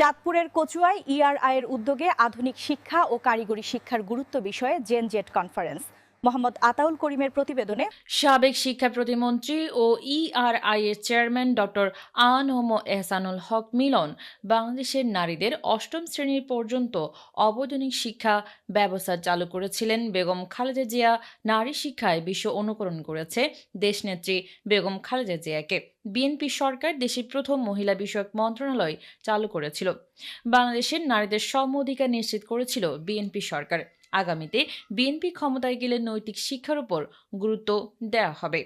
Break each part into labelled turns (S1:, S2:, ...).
S1: চাঁদপুরের কচুয়ায় ইআরআই এর উদ্যোগে আধুনিক শিক্ষা ও কারিগরি শিক্ষার গুরুত্ব বিষয়ে Gen Z conference. Mohammad Ataul করিমের প্রতিবেদনে
S2: সাবেক শিক্ষা প্রতিমন্ত্রী ও ইআরআই এর চেয়ারম্যান ডক্টর আন হোমো এহসানুল হক মিলন বাংলাদেশের নারীদের অষ্টম শ্রেণির পর্যন্ত অবৈতনিক শিক্ষা ব্যবস্থা চালু করেছিলেন বেগম খালেদা জিয়া। নারী শিক্ষায় বিশ্ব অনুকরণ করেছে দেশনেত্রী বেগম খালেদা জিয়াকে। বিএনপি সরকার দেশের প্রথম মহিলা বিষয়ক মন্ত্রণালয় চালু করেছিল। বাংলাদেশের নারীদের সম অধিকার নিশ্চিত করেছিল বিএনপি সরকার। আগামীতে বিএনপি ক্ষমতায় গেলে নৈতিক শিক্ষার উপর গুরুত্ব দেওয়া হবে।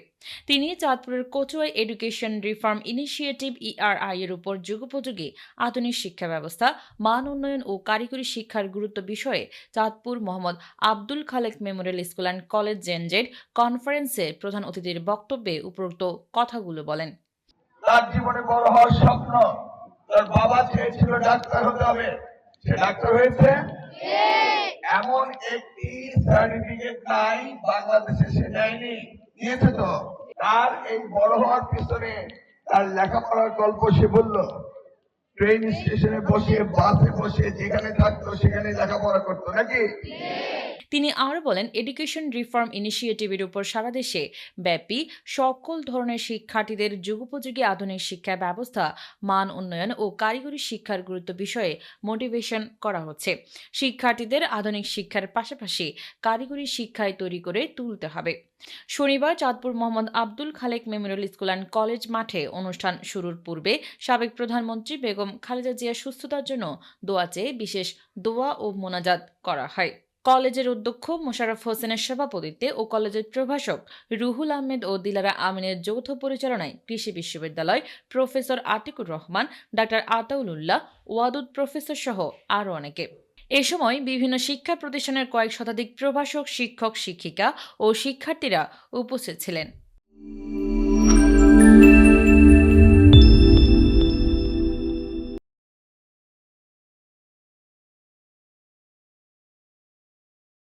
S2: তিনি চাঁদপুরের কচুয়াই এডুকেশন রিফর্ম ইনিশিয়েটিভ ইআরআই এর উপর যুগোপযোগী আধুনিক শিক্ষা ব্যবস্থা মান উন্নয়ন ও কারিগরি শিক্ষার গুরুত্ব বিষয়ে Chandpur Mohammad Abdul Khalek memorial school and college Gen Z কনফারেন্সে প্রধান অতিথির বক্তব্যে উপরোক্ত কথাগুলো বলেন।
S3: তার জীবনে বড় হওয়ার স্বপ্ন তার বাবা চেয়েছিল ডাক্তার হতে হবে। সে ডাক্তার হয়েছে? এমন একটি সার্টিফিকেট নাই, বাংলাদেশে সে নেয়নি নিয়েছে তো। তার এই বড় হওয়ার পিছনে তার লেখাপড়ার গল্প সে বলল, ট্রেন স্টেশনে বসে, বাসে বসে যেখানে থাকতো সেখানে লেখাপড়া করতো নাকি?
S2: তিনি আরও বলেন এডুকেশন রিফর্ম ইনিশিয়েটিভের উপর সারা দেশে ব্যাপী সকল ধরনের শিক্ষার্থীদের যুগোপযোগী আধুনিক শিক্ষা ব্যবস্থা, মান উন্নয়ন ও কারিগরি শিক্ষার গুরুত্ব বিষয়ে মোটিভেশন করা হচ্ছে। শিক্ষার্থীদের আধুনিক শিক্ষার পাশাপাশি কারিগরি শিক্ষায় তৈরি করে তুলতে হবে। শনিবার Chandpur Mohammad Abdul Khalek memorial school and college মাঠে অনুষ্ঠান শুরুর পূর্বে সাবেক প্রধানমন্ত্রী বেগম খালেদা জিয়ার সুস্থতার জন্য দোয়া চেয়ে বিশেষ দোয়া ও মোনাজাত করা হয়। কলেজের অধ্যক্ষ মোশাররফ হোসেনের সভাপতিত্বে ও কলেজের প্রভাষক রুহুল আহমেদ ও দিলারা আমিনের যৌথ পরিচালনায় কৃষি বিশ্ববিদ্যালয় professor Atikur Rahman, doctor Ataul Ullah Wadud professor সহ আরও অনেকে। এ সময় বিভিন্ন শিক্ষা প্রতিষ্ঠানের কয়েক শতাধিক প্রভাষক, শিক্ষক, শিক্ষিকা ও শিক্ষার্থীরা উপস্থিত ছিলেন।